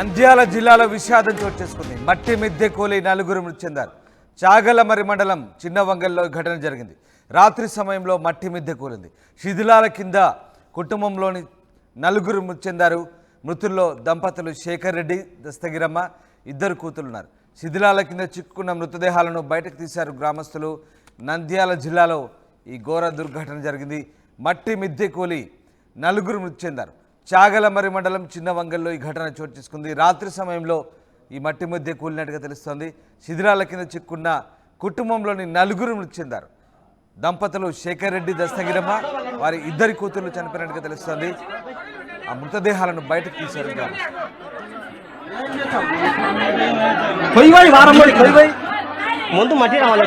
నంద్యాల జిల్లాలో విషాదం చోటు చేసుకుంది. మట్టి మిద్దె కూలి నలుగురు మృతి చెందారు చాగలమరి మండలం చిన్నవంగల్లో ఘటన జరిగింది. రాత్రి సమయంలో మట్టి మిద్దె కూలింది. శిథిలాల కింద కుటుంబంలోని నలుగురు మృతి చెందారు మృతుల్లో దంపతులు శేఖర్ రెడ్డి దస్తగిరమ్మ ఇద్దరు కూతురున్నారు శిథిలాల కింద చిక్కుకున్న మృతదేహాలను బయటకు తీశారు గ్రామస్తులు. నంద్యాల జిల్లాలో ఈ ఘోర దుర్ఘటన జరిగింది. మట్టి మిద్దె కూలి నలుగురు మృతి చెందారు చాగలమరి మండలం చిన్నవంగల్లో ఈ ఘటన చోటు చేసుకుంది. రాత్రి సమయంలో ఈ మట్టి మధ్య కూలినట్టుగా తెలుస్తోంది. శిథిరాల కింద చిక్కున్న కుటుంబంలోని నలుగురు మృతి చెందారు. దంపతులు శేఖర్ రెడ్డి దస్తగిరమ్మ వారి ఇద్దరి కూతుర్లు చనిపోయినట్టుగా తెలుస్తోంది. ఆ మృతదేహాలను బయటకు తీశారు. ముందు మట్టి రావాలి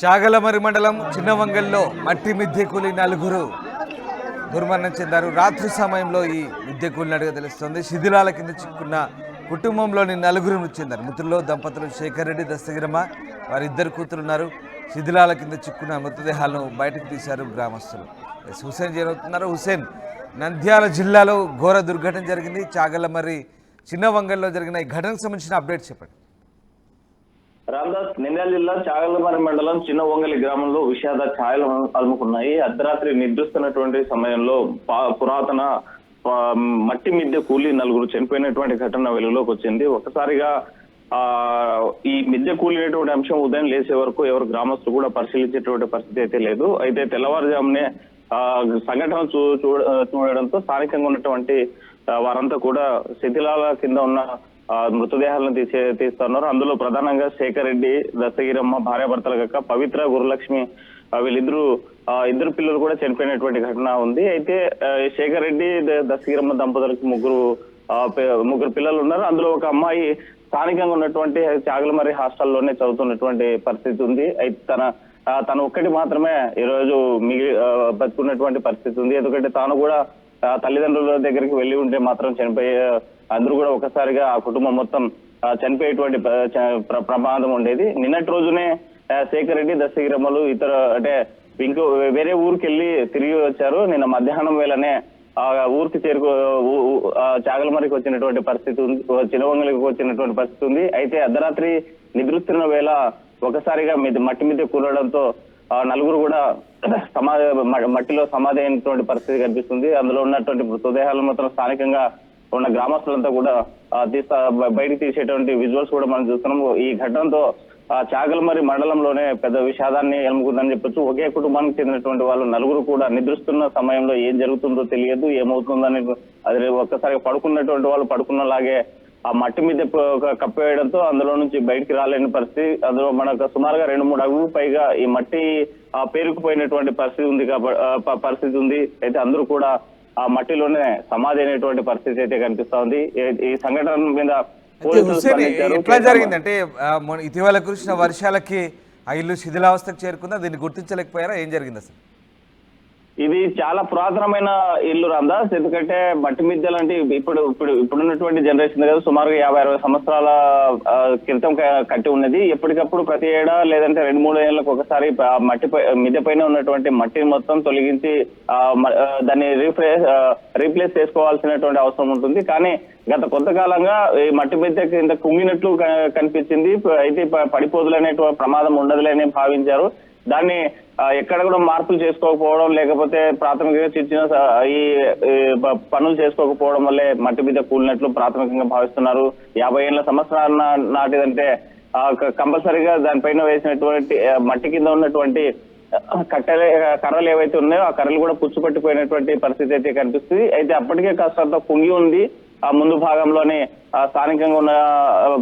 చాగలమరి మండలం చిన్నవంగల్లో మట్టి మిద్దె కూలి నలుగురు దుర్మరణం చెందారు. రాత్రి సమయంలో ఈ మిద్దె కూలినట్టుగా తెలుస్తుంది. శిథిలాల కింద చిక్కున్న కుటుంబంలోని నలుగురు మృతి చెందారు. మృతుల్లో దంపతులు శేఖర్ రెడ్డి దస్తగిరమ్మ వారిద్దరు కూతురు కూతురున్నారు. శిథిలాల కింద చిక్కున్న మృతదేహాలను బయటకు తీశారు గ్రామస్తులు. ఎస్ హుసేన్ చేరుతున్నారు హుసేన్ నంద్యాల జిల్లాలో ఘోర దుర్ఘటన జరిగింది. చాగలమర్రి చిన్నవంగల్లో జరిగిన ఈ ఘటనకు సంబంధించిన అప్డేట్ చెప్పండి. రామదాస్ నింద్యాల జిల్లా చాగలమరి మండలం చిన్న ఒంగలి గ్రామంలో విషాద ఛాయలు అలుముకున్నాయి. అర్ధరాత్రి నిద్రిస్తున్నటువంటి సమయంలో పా- పురాతన మట్టి మిద్దె కూలి నలుగురు చనిపోయినటువంటి ఘటన వెలుగులోకి వచ్చింది. ఒకసారిగా ఆ ఈ మిద్దె కూలినటువంటి అంశం ఉదయం లేచే వరకు ఎవరు గ్రామస్తులు కూడా పరిశీలించేటువంటి పరిస్థితి అయితే లేదు. అయితే తెల్లవారుజామునే ఆ సంఘటన చూ చూడ- చూడడంతో స్థానికంగా ఉన్నటువంటి వారంతా కూడా శిథిలాల కింద ఉన్న మృతదేహాలను తీసే తీస్తున్నారు. అందులో ప్రధానంగా శేఖర్ రెడ్డి దస్తగిరమ్మ భార్యాభర్తల కాక పవిత్ర గురులక్ష్మి వీళ్ళిద్దరూ వీళ్ళిద్దరు ఇద్దరు పిల్లలు కూడా చనిపోయినటువంటి ఘటన ఉంది. అయితే శేఖర్ రెడ్డి ద- దస్తగిరమ్మ దంపతులకు ముగ్గురు ముగ్గురు పిల్లలు ఉన్నారు. అందులో ఒక అమ్మాయి స్థానికంగా ఉన్నటువంటి చాగలమరి హాస్టల్లోనే చదువుతున్నటువంటి పరిస్థితి ఉంది. అయితే తన ఆ, తను ఒక్కటి మాత్రమే ఈ రోజు మిగిలి బతుకున్నటువంటి పరిస్థితి ఉంది. ఎందుకంటే తాను కూడా తల్లిదండ్రుల దగ్గరికి వెళ్ళి ఉంటే మాత్రం చనిపోయే అందరూ కూడా ఒకసారిగా ఆ కుటుంబం మొత్తం చనిపోయేటువంటి ప్రమాదం ఉండేది. నిన్నటి రోజునే శేఖర్ రెడ్డి దశగిరమ్మలు ఇతర అంటే ఇంకో వేరే ఊరికి వెళ్ళి తిరిగి వచ్చారు. నిన్న మధ్యాహ్నం వేళనే ఆ ఊరికి చేరుకో ఆ చాగలమరికి వచ్చినటువంటి పరిస్థితి ఉంది చినవంగలికి వచ్చినటువంటి పరిస్థితి ఉంది. అయితే అర్ధరాత్రి నిద్రిస్తున్న వేళ ఒకసారిగా మీద మట్టి మీద కూలడంతో నలుగురు కూడా సమాధి మట్టిలో సమాధి అయినటువంటి పరిస్థితి కనిపిస్తుంది. అందులో ఉన్నటువంటి మృతదేహాలు మాత్రం స్థానికంగా ఉన్న గ్రామస్తులంతా కూడా ఆ, తీస్తా తీసేటువంటి విజువల్స్ కూడా మనం చూస్తున్నాము. ఈ ఘటనతో చాగలమరి మండలంలోనే పెద్ద విషాదాన్ని ఎలుముకుందని చెప్పొచ్చు. ఒకే కుటుంబానికి చెందినటువంటి వాళ్ళు నలుగురు కూడా నిద్రిస్తున్న సమయంలో ఏం జరుగుతుందో తెలియదు ఏమవుతుందని అది ఒక్కసారి పడుకున్నటువంటి వాళ్ళు పడుకున్నలాగే ఆ మట్టి మీద కప్పివేయడంతో అందులో నుంచి బయటికి రాలేని పరిస్థితి. అందులో మనకు సుమారుగా రెండు మూడు అడుగులు పైగా ఈ మట్టి పేరుకుపోయినటువంటి పరిస్థితి ఉంది కాబట్టి పరిస్థితి ఉంది. అయితే అందరూ కూడా ఆ మట్టిలోనే సమాధి అయినటువంటి పరిస్థితి అయితే కనిపిస్తా ఉంది. ఈ- సంఘటన మీద. ఎట్లా జరిగిందంటే ఇటీవల కురిసిన వర్షాలకి ఆ ఇల్లు శిథిలావస్థకు చేరుకుందా దీన్ని గుర్తించలేకపోయారా? ఏం జరిగింది అసలు? ఇది చాలా పురాతనమైన ఇల్లు రాందాస్ ఎందుకంటే మట్టి మిద్దెలు అంటే ఇప్పుడు ఇప్పుడు ఇప్పుడున్నటువంటి జనరేషన్ కదా సుమారుగా యాభై అరవై సంవత్సరాల క్రితం కట్టి ఉన్నది. ఎప్పటికప్పుడు ప్రతి ఏడా లేదంటే రెండు మూడు ఏళ్ళకి ఒకసారి మట్టి పై- మిద్దె పైన ఉన్నటువంటి మట్టిని మొత్తం తొలగించి దాన్ని రీప్లేస్ రీప్లేస్ చేసుకోవాల్సినటువంటి అవసరం ఉంటుంది. కానీ గత కొంతకాలంగా ఈ మట్టి మిద్దె కింద కుంగినట్లు కనిపించింది. అయితే పడిపోదులనే ప్రమాదం ఉండదులేని భావించారు. దాన్ని ఎక్కడ కూడా మార్పులు చేసుకోకపోవడం లేకపోతే ప్రాథమికంగా చిన్న చిన్న ఈ పనులు చేసుకోకపోవడం వల్లే మట్టి మీద కూలినట్లు ప్రాథమికంగా భావిస్తున్నారు. యాభై ఏళ్ళ సంవత్సరాల నాటిదంటే కంపల్సరీగా దానిపైన వేసినటువంటి మట్టి కింద ఉన్నటువంటి ఆ, కట్టెలే కర్రలు ఏవైతే ఉన్నాయో ఆ కర్రలు కూడా పుచ్చుపట్టిపోయినటువంటి పరిస్థితి అయితే కనిపిస్తుంది. అయితే అప్పటికే కాస్తంత కుంగి ఉంది. ముందు భాగంలోనే స్థానికంగా ఉన్న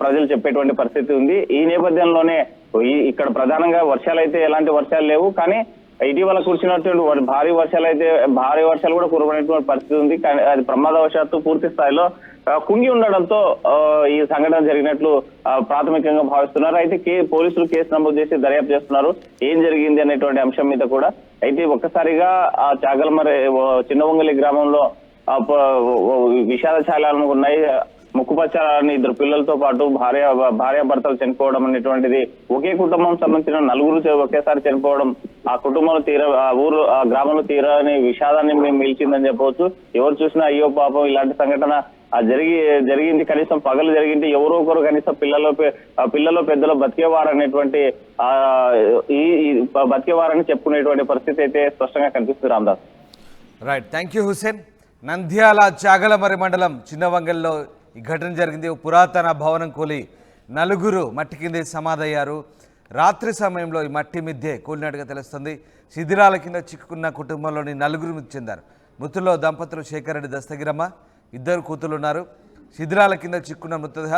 ప్రజలు చెప్పేటువంటి పరిస్థితి ఉంది. ఈ నేపథ్యంలోనే ఈ- ఇక్కడ ప్రధానంగా వర్షాలు అయితే ఎలాంటి వర్షాలు లేవు కానీ ఇటీవల కురిసినటువంటి భారీ వర్షాలు అయితే భారీ వర్షాలు కూడా కురవనటువంటి పరిస్థితి ఉంది. కానీ అది ప్రమాదవశాత్తు పూర్తి స్థాయిలో కుంగి ఉండడంతో ఆ, ఈ సంఘటన జరిగినట్లు ప్రాథమికంగా భావిస్తున్నారు. అయితే కే పోలీసులు కేసు నమోదు చేసి దర్యాప్తు చేస్తున్నారు. ఏం జరిగింది అనేటువంటి అంశం మీద కూడా అయితే ఒక్కసారిగా ఆ చాగలమరి ఓ గ్రామంలో విషాద ఛాయలు ఉన్నాయి. ముక్కుపచ్చాలని ఇద్దరు పిల్లలతో పాటు భార్య భార్య భర్తలు చనిపోవడం అనేటువంటిది ఒకే కుటుంబం సంబంధించిన నలుగురు ఒకేసారి చనిపోవడం ఆ కుటుంబంలో తీర ఆ ఊరు ఆ గ్రామంలో తీరని విషాదాన్ని మేము మిలిచిందని చెప్పవచ్చు. ఎవరు చూసినా అయ్యో పాపం ఇలాంటి సంఘటన ఆ జరిగి జరిగింది కనీసం పగలు జరిగింది ఎవరో ఒకరు కనీసం పిల్లలు పిల్లలు పెద్దలు బతికేవారు అనేటువంటి ఆ ఈ బతికేవారని చెప్పుకునేటువంటి పరిస్థితి అయితే స్పష్టంగా కనిపిస్తుంది Ramdas. Right thank you Hussain Nandyal Chagalamarri మండలం చిన్నవంగల్లో ఈ ఘటన జరిగింది. పురాతన భవనం కూలి నలుగురు మట్టి కింద సమాధయ్యారు. రాత్రి సమయంలో ఈ మట్టి మిద్దె కూలినట్టుగా తెలుస్తుంది. శిథిరాల కింద చిక్కుకున్న కుటుంబంలోని నలుగురు మృతి చెందారు. మృతుల్లో దంపతులు శేఖర్ రెడ్డి దస్తగిరమ్మ ఇద్దరు కూతులు ఉన్నారు. శిథిరాల కింద చిక్కున్న మృతదేహ